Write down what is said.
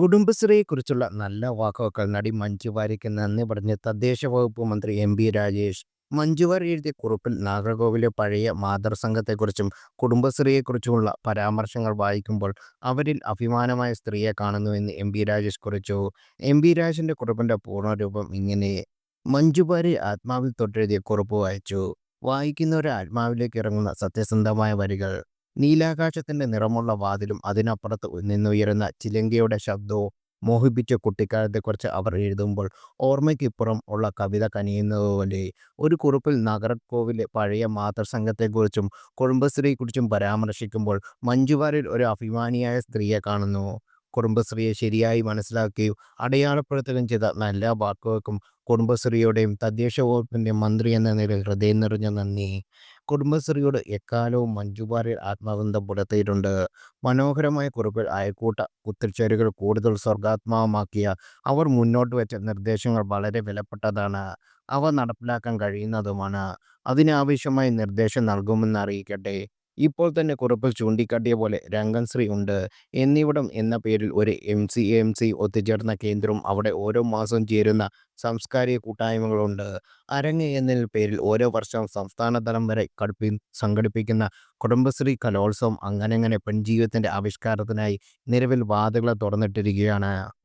കുടുംബശ്രീയെക്കുറിച്ചുള്ള നല്ല വാക്കുകൾ നടി മഞ്ജു വാര്യയ്ക്ക് നന്ദി പറഞ്ഞ് തദ്ദേശ വകുപ്പ് മന്ത്രി എം ബി രാജേഷ്. മഞ്ജു വാര്യ എഴുതിയ കുറിപ്പിൽ നാഗർകോവിലെ പഴയ മാതൃസംഘത്തെക്കുറിച്ചും കുടുംബശ്രീയെക്കുറിച്ചുമുള്ള പരാമർശങ്ങൾ വായിക്കുമ്പോൾ അവരിൽ അഭിമാനമായ സ്ത്രീയെ കാണുന്നുവെന്ന് എം ബി രാജേഷ് കുറിച്ചു. എം ബി രാജേഷിന്റെ കുറിപ്പിന്റെ പൂർണരൂപം ഇങ്ങനെ. മഞ്ജു വാര്യ ആത്മാവിൽ തൊട്ടെഴുതിയ കുറിപ്പ് വായിച്ചു. വായിക്കുന്നവരെ ആത്മാവിലേക്ക് ഇറങ്ങുന്ന സത്യസന്ധമായ വരികൾ. നീലാകാശത്തിന്റെ നിറമുള്ള വാതിലും അതിനപ്പുറത്ത് നിന്നുയരുന്ന ചിലങ്കയുടെ ശബ്ദവും മോഹിപ്പിച്ച കുട്ടിക്കാലത്തെക്കുറിച്ച് അവർ എഴുതുമ്പോൾ ഓർമ്മയ്ക്കിപ്പുറം ഉള്ള കവിത കനിയുന്നതുപോലെ. ഒരു കുറിപ്പിൽ നഗരക്കോവിലെ പഴയ മാതൃസംഘത്തെക്കുറിച്ചും കുടുംബശ്രീയെക്കുറിച്ചും പരാമർശിക്കുമ്പോൾ മഞ്ജുവാരിൽ ഒരു അഭിമാനിയായ സ്ത്രീയെ കാണുന്നു. കുടുംബശ്രീയെ ശരിയായി മനസ്സിലാക്കുകയും അടയാളപ്പെടുത്തുകയും ചെയ്ത നല്ല വാക്കുകൾക്കും കുടുംബശ്രീയുടെയും തദ്ദേശ വകുപ്പിന്റെയും മന്ത്രി എന്ന നിലയിൽ ഹൃദയം നിറഞ്ഞ നന്ദി. കുടുംബശ്രീയോട് എക്കാലവും മഞ്ജു വാര്യർ ആത്മബന്ധം പുലർത്തിയിട്ടുണ്ട്. മനോഹരമായ കുറിപ്പിൽ അയക്കൂട്ട കുത്തിച്ചേരുകൾ കൂടുതൽ സ്വർഗാത്മാവുമാക്കിയ അവർ മുന്നോട്ട് വെച്ച നിർദ്ദേശങ്ങൾ വളരെ വിലപ്പെട്ടതാണ്. അവ നടപ്പിലാക്കാൻ കഴിയുന്നതുമാണ്. അതിനാവശ്യമായ നിർദ്ദേശം നൽകുമെന്നറിയിക്കട്ടെ. ഇപ്പോൾ തന്നെ കുറിപ്പിൽ ചൂണ്ടിക്കാട്ടിയ പോലെ രംഗം ശ്രീ ഉണ്ട് എന്നിവിടം എന്ന പേരിൽ ഒരു എം സി എം സി ഒത്തുചേർന്ന കേന്ദ്രവും അവിടെ ഓരോ മാസവും ചേരുന്ന സാംസ്കാരിക കൂട്ടായ്മകളുണ്ട്. അരങ്ങ് എന്ന പേരിൽ ഓരോ വർഷവും സംസ്ഥാനതലം വരെ കടുപ്പി സംഘടിപ്പിക്കുന്ന കുടുംബശ്രീ കലോത്സവം അങ്ങനെങ്ങനെ പെൺജീവിതത്തിന്റെ ആവിഷ്കാരത്തിനായി നിലവിൽ വാതിലുകൾ തുറന്നിട്ടിരിക്കുകയാണ്.